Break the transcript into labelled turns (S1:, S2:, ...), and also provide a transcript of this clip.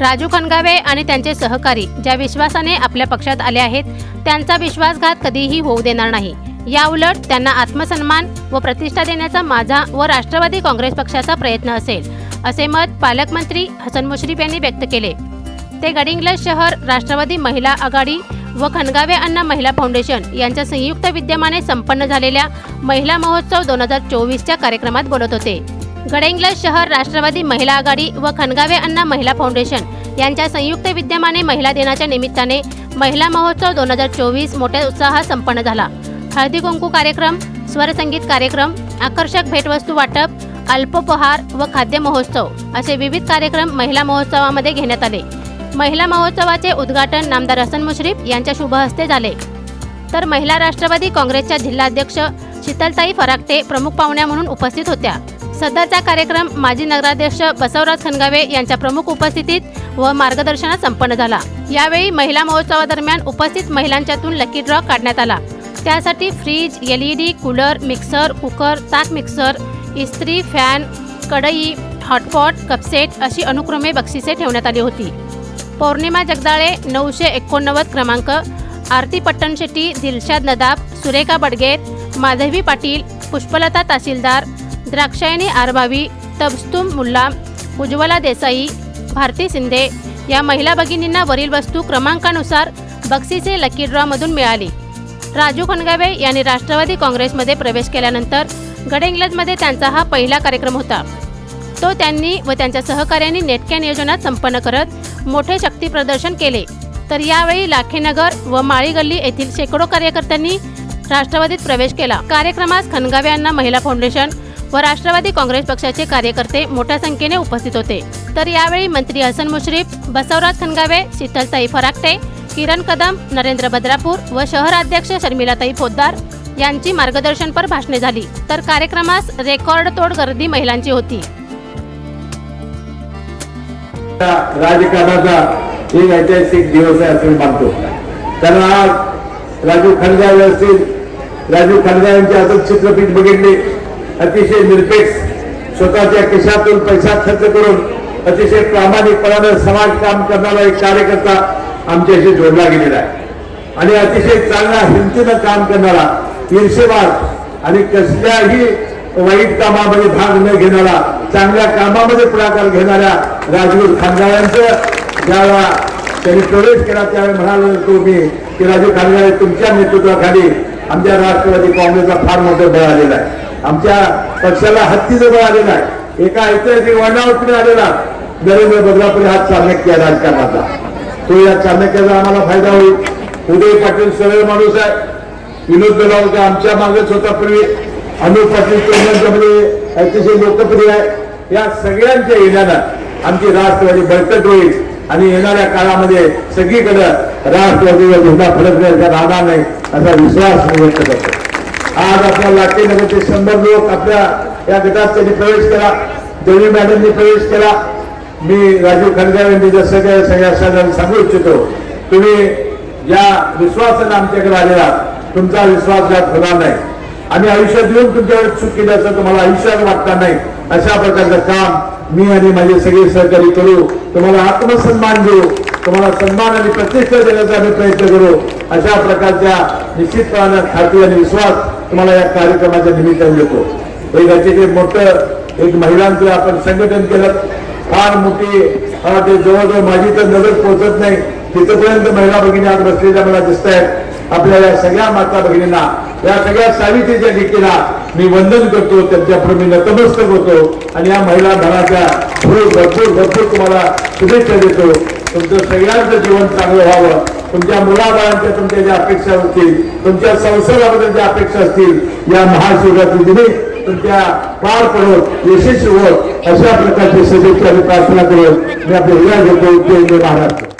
S1: राजू खणगावे आणि त्यांचे सहकारी ज्या विश्वासाने आपल्या पक्षात आले आहेत त्यांचा विश्वासघात कधीही होऊ देणार नाही. याउलट त्यांना आत्मसन्मान व प्रतिष्ठा देण्याचा माझा व राष्ट्रवादी काँग्रेस पक्षाचा प्रयत्न असेल असे मत पालकमंत्री हसन मुश्रीफ यांनी व्यक्त केले. ते गडिंग्लज शहर राष्ट्रवादी महिला आघाडी व खणगावे अण्णा महिला फाउंडेशन यांच्या संयुक्त विद्यमाने संपन्न झालेल्या महिला महोत्सव दोन हजार चोवीसच्या कार्यक्रमात बोलत होते. गडेंग्लज शहर राष्ट्रवादी महिला आघाडी व खणगावे अण्णा महिला फाउंडेशन यांच्या संयुक्त विद्यमाने महिला दिनाच्या निमित्ताने महिला महोत्सव दोन हजार चोवीस मोठ्या उत्साहात संपन्न झाला. हळदी कुंकू कार्यक्रम स्वरसंगीत कार्यक्रम आकर्षक भेटवस्तू वाटप अल्पोपहार व खाद्य महोत्सव असे विविध कार्यक्रम महिला महोत्सवामध्ये घेण्यात आले. महिला महोत्सवाचे उद्घाटन नामदार हसन मुश्रीफ यांच्या शुभ हस्ते झाले. तर महिला राष्ट्रवादी काँग्रेसच्या जिल्हाध्यक्ष शीतलताई फराकटे प्रमुख पाहुण्या म्हणून उपस्थित होत्या. सदरचा कार्यक्रम माजी नगराध्यक्ष बसवराज खनगावे यांच्या प्रमुख उपस्थितीत व मार्गदर्शनात संपन्न झाला. यावेळी महिला महोत्सवादरम्यान उपस्थित महिलांच्यातून लकी ड्रॉ काढण्यात आला. त्यासाठी fridge L E D cooler mixer cooker ताक मिक्सर इस्त्री फॅन कढई हॉटपॉट कपसेट अशी अनुक्रमे बक्षिसे ठेवण्यात आली होती. पौर्णिमा जगदाळे नऊशे एकोणनव्वद क्रमांक आरती पट्टणशेट्टी दिलशाद नदाब सुरेखा बडगेर माधवी पाटील पुष्पलता तहसीलदार द्राक्षायणी आरबावी तबस्तुम मुल्ला उज्ज्वला देसाई भारती शिंदे या महिला भगिनींना वरील वस्तू क्रमांकानुसार बक्षिसे लकी ड्रॉमधून मिळाली. राजू खणगावे यांनी राष्ट्रवादी काँग्रेसमध्ये प्रवेश केल्यानंतर गडिंग्लजमध्ये त्यांचा हा पहिला कार्यक्रम होता. तो त्यांनी व त्यांच्या सहकाऱ्यांनी नेटक्या नियोजनात संपन्न करत मोठे शक्ती प्रदर्शन केले. तर यावेळी लाखेनगर व माळीगल्ली येथील शेकडो कार्यकर्त्यांनी राष्ट्रवादीत प्रवेश केला. कार्यक्रमास खनगावे यांना महिला फाउंडेशन व राष्ट्रवादी काँग्रेस पक्षाचे कार्यकर्ते मोठ्या संख्येने उपस्थित होते. तर यावेळी मंत्री हसन मुश्रीफ बसवराज खणगावे शीतलताई फराकटे किरण कदम नरेंद्र बद्रापूर व शहराध्यक्ष शर्मिलाताई पोद्दार यांची मार्गदर्शनपर भाषणे झाली. तर कार्यक्रमास रेकॉर्ड तोड गर्दी महिलांची होती.
S2: राजकारणाचा एक ऐतिहासिक दिवस आहे असं मी मानतो. कारण आज राजू खडगावे असतील राजू खडगावेंचे आपण चित्रपट बघितले अतिशय निरपेक्ष स्वतःच्या खिशातून पैसा खर्च करून अतिशय प्रामाणिकपणानं समाज काम करणारा एक कार्यकर्ता आमच्याशी जोडला गेलेला आहे. आणि अतिशय चांगला हिमतीनं काम करणारा ईर्षेवाद आणि कसल्याही वाईट कामामध्ये भाग न घेणारा चांगल्या कामामध्ये पुढाकार घेणाऱ्या राजगुरू खानगाळ्यांचं ज्यावेळा त्यांनी प्रवेश केला त्यावेळी म्हणालो तो मी की राजू खानगाळे तुमच्या नेतृत्वाखाली आमच्या राष्ट्रवादी काँग्रेसला फार मोठं बळ आलेलं आहे. आमच्या पक्षाला हत्तीचं बळ आलेलं आहे. एका ऐतिहासिक वळणावरती आलेला? नरेंद्र बदलापुरे हा चालक या राजकारणाचा तो या चाणक्याचा आम्हाला फायदा होईल. उदय पाटील सरळ माणूस आहे. विनोद बेलावकर आमच्या मागेच होता पूर्वी. अनुप पाटील केंद्रांच्यामध्ये अतिशय लोकप्रिय आहे. या सगळ्यांच्या येण्यानं आमची राष्ट्रवादी बळकट होईल. आणि येणाऱ्या काळामध्ये सगळीकडे राष्ट्रवादीवर झेंडा फडकण्याचा राहणार नाही असा विश्वास मी व्यक्त करतो. आज आपल्या लाटेनगरचे शंभर लोक आपल्या या गटात त्यांनी प्रवेश केला. देवी मॅडमनी प्रवेश केला. मी राजीव खडगाव यांनी जसं काय सगळ्या सगळ्यांना सांगू इच्छितो तुम्ही या विश्वासाने आमच्याकडे आलेला तुमचा विश्वासघात होणार नाही. आम्ही आयुष्यात येऊन तुमच्यावर चूक केली असं तुम्हाला आयुष्यात वाटणार नाही. अशा प्रकारचं काम मी आणि माझे सगळे सहकारी करू. तुम्हाला आत्मसन्मान देऊ. तुम्हाला सन्मान आणि प्रतिष्ठा देण्याचा आम्ही प्रयत्न करू. अशा प्रकारच्या निश्चितपणानं खात्री आणि विश्वास तुम्हाला या कार्यक्रमाच्या निमित्ताने देतो एक अतिशय मोठं एक महिलांचं आपण संघटन केलं फार मोठी जवळजवळ माझी तर नजर पोहोचत नाही. तिथपर्यंत महिला भगिनी आज बसलेल्या मला दिसत आहेत आपल्या या सगळ्या माता भगिनींना या सगळ्या सावित्रीच्या लेकीला मी वंदन करतो. त्यांच्यापुढे मी नतमस्तक होतो. आणि या महिला धनाच्या पुढे भरपूर भरपूर तुम्हाला शुभेच्छा देतो. तुमचं सगळ्यांचं जीवन चांगलं व्हावं. तुमच्या मुलाबाळांच्या तुमच्या ज्या अपेक्षा असतील तुमच्या संसाराबद्दल ज्या अपेक्षा असतील या महाशिवरात्री दिनी तुमच्या पार पडत यशस्वी होत अशा प्रकारची शुभेच्छा प्रार्थना करून मी आपले विरा घेतो जय महाराष्ट्र.